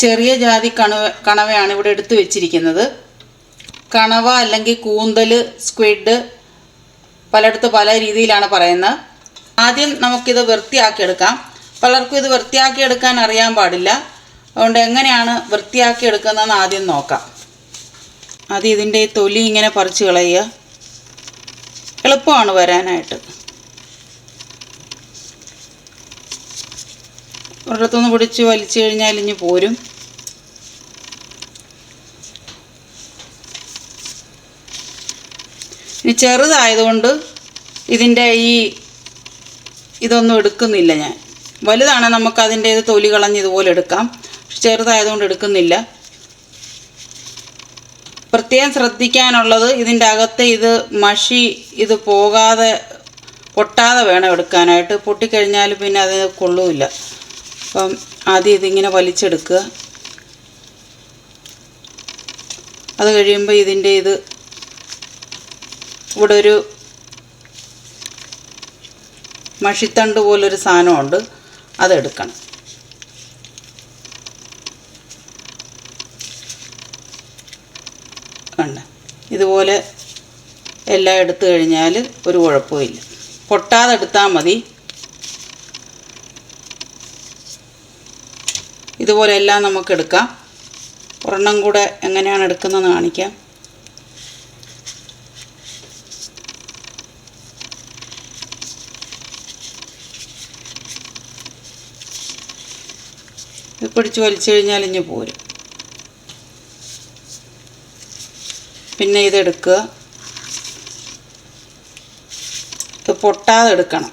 ചെറിയ ജാതി കണവ കണവയാണ് ഇവിടെ എടുത്തു വെച്ചിരിക്കുന്നത്. കണവ അല്ലെങ്കിൽ കൂന്തൽ സ്ക്വിഡ് പലയിടത്ത് പല രീതിയിലാണ് പറയുന്നത്. ആദ്യം നമുക്കിത് വൃത്തിയാക്കിയെടുക്കാം. പലർക്കും ഇത് വൃത്തിയാക്കിയെടുക്കാൻ അറിയാൻ പാടില്ല. അതുകൊണ്ട് എങ്ങനെയാണ് വൃത്തിയാക്കിയെടുക്കുന്നതെന്ന് ആദ്യം നോക്കാം. ആദ്യം ഇതിന്റെ തൊലി ഇങ്ങനെ പറിച്ച് കളയുക. എളുപ്പമാണ് വരാനായിട്ട്. ഒരിടത്തുനിന്ന് പിടിച്ച് വലിച്ചു കഴിഞ്ഞാൽ ഇഞ്ഞ് പോരും. ഇനി ചെറുതായതുകൊണ്ട് ഇതിന്റെ ഈ ഇതൊന്നും എടുക്കുന്നില്ല ഞാൻ. വലുതാണ് നമുക്ക് അതിന്റെ ഇത് തൊലി കളഞ്ഞ് ഇതുപോലെ എടുക്കാം. ചെറുതായതുകൊണ്ട് എടുക്കുന്നില്ല. പ്രത്യേകം ശ്രദ്ധിക്കാനുള്ളത് ഇതിന്റെ അകത്തെ ഇത് മഷി ഇത് പോകാതെ പൊട്ടാതെ വേണം എടുക്കാനായിട്ട്. പൊട്ടിക്കഴിഞ്ഞാൽ പിന്നെ അത് കൊള്ളുമില്ല അപ്പം ആദ്യം ഇതിങ്ങനെ വലിച്ചെടുക്കുക. അത് കഴിയുമ്പോൾ ഇതിന്റെ ഇത് ഇവിടെ ഒരു മഷിത്തണ്ട് പോലൊരു സാധനമുണ്ട്. അതെടുക്കണം. കണ്ട? ഇതുപോലെ എല്ലാം എടുത്തു കഴിഞ്ഞാൽ ഒരു കുഴപ്പമില്ല. പൊട്ടാതെ എടുത്താൽ മതി. ഇതുപോലെ എല്ലാം നമുക്കെടുക്കാം ഒരെണ്ണം കൂടെ എങ്ങനെയാണ് എടുക്കുന്നതെന്ന് കാണിക്കാം. ഇത് വലിച്ചു കഴിഞ്ഞാൽ ഇഞ്ഞ് പോരും. പിന്നെ ഇതെടുക്കുക. ഇത് പൊട്ടാതെ എടുക്കണം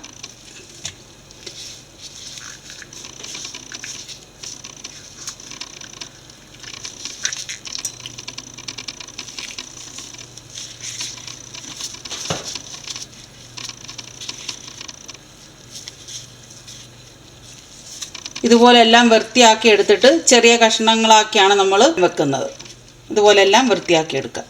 ഇതുപോലെ എല്ലാം വൃത്തിയാക്കി എടുത്തിട്ട് ചെറിയ കഷ്ണങ്ങളാക്കിയാണ് നമ്മൾ വെക്കുന്നത്. ഇതുപോലെ എല്ലാം വൃത്തിയാക്കി എടുക്കുക.